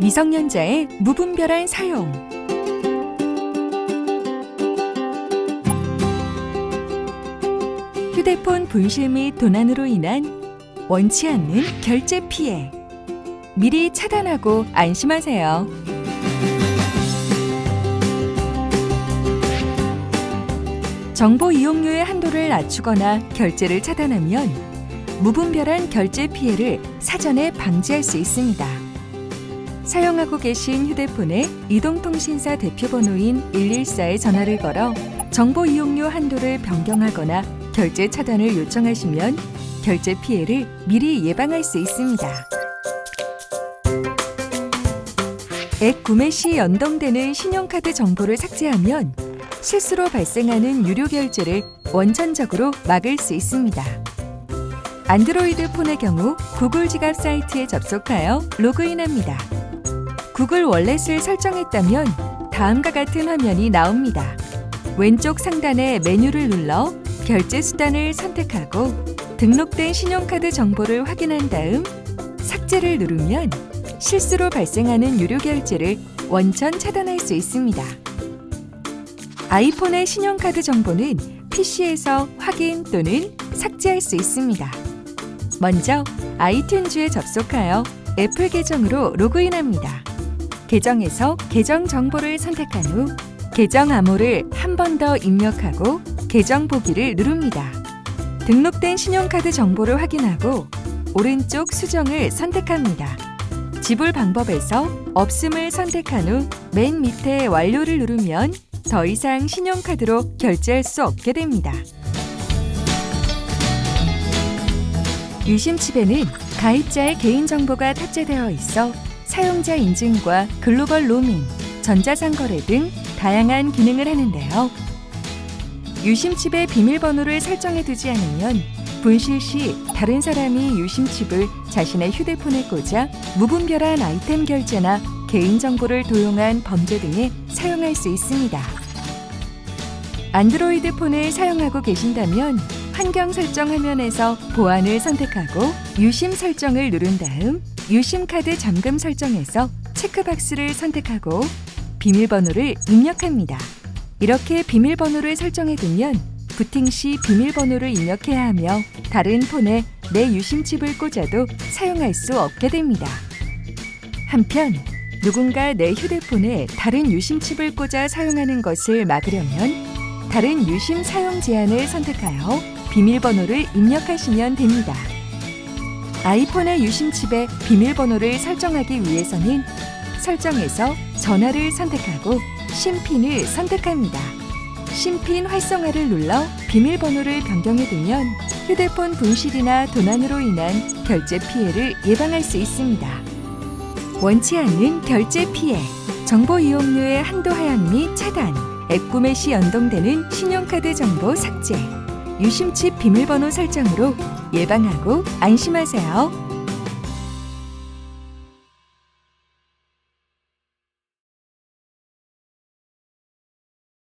미성년자의 무분별한 사용. 휴대폰 분실 및 도난으로 인한 원치 않는 결제 피해. 미리 차단하고 안심하세요. 정보 이용료의 한도를 낮추거나 결제를 차단하면 무분별한 결제 피해를 사전에 방지할 수 있습니다. 사용하고 계신 휴대폰에 이동통신사 대표번호인 114에 전화를 걸어 정보 이용료 한도를 변경하거나 결제 차단을 요청하시면 결제 피해를 미리 예방할 수 있습니다. 앱 구매 시 연동되는 신용카드 정보를 삭제하면 실수로 발생하는 유료 결제를 원천적으로 막을 수 있습니다. 안드로이드 폰의 경우 구글 지갑 사이트에 접속하여 로그인합니다. 구글 월렛을 설정했다면 다음과 같은 화면이 나옵니다. 왼쪽 상단의 메뉴를 눌러 결제 수단을 선택하고 등록된 신용카드 정보를 확인한 다음 삭제를 누르면 실수로 발생하는 유료 결제를 원천 차단할 수 있습니다. 아이폰의 신용카드 정보는 PC에서 확인 또는 삭제할 수 있습니다. 먼저 아이튠즈에 접속하여 애플 계정으로 로그인합니다. 계정에서 계정 정보를 선택한 후 계정 암호를 한 번 더 입력하고 계정 보기를 누릅니다. 등록된 신용카드 정보를 확인하고 오른쪽 수정을 선택합니다. 지불 방법에서 없음을 선택한 후 맨 밑에 완료를 누르면 더 이상 신용카드로 결제할 수 없게 됩니다. 유심칩에는 가입자의 개인정보가 탑재되어 있어 사용자 인증과 글로벌 로밍, 전자상거래 등 다양한 기능을 하는데요. 유심칩의 비밀번호를 설정해 두지 않으면 분실 시 다른 사람이 유심칩을 자신의 휴대폰에 꽂아 무분별한 아이템 결제나 개인정보를 도용한 범죄 등에 사용할 수 있습니다. 안드로이드 폰을 사용하고 계신다면 환경 설정 화면에서 보안을 선택하고 유심 설정을 누른 다음 유심 카드 잠금 설정에서 체크박스를 선택하고 비밀번호를 입력합니다. 이렇게 비밀번호를 설정해 두면 부팅 시 비밀번호를 입력해야 하며 다른 폰에 내 유심칩을 꽂아도 사용할 수 없게 됩니다. 한편 누군가 내 휴대폰에 다른 유심칩을 꽂아 사용하는 것을 막으려면 다른 유심 사용 제한을 선택하여 비밀번호를 입력하시면 됩니다. 아이폰의 유심칩에 비밀번호를 설정하기 위해서는 설정에서 전화를 선택하고 심핀을 선택합니다. 심핀 활성화를 눌러 비밀번호를 변경해 두면 휴대폰 분실이나 도난으로 인한 결제 피해를 예방할 수 있습니다. 원치 않는 결제 피해, 정보 이용료의 한도 하향 및 차단, 앱 구매 시 연동되는 신용카드 정보 삭제, 유심칩 비밀번호 설정으로 예방하고 안심하세요.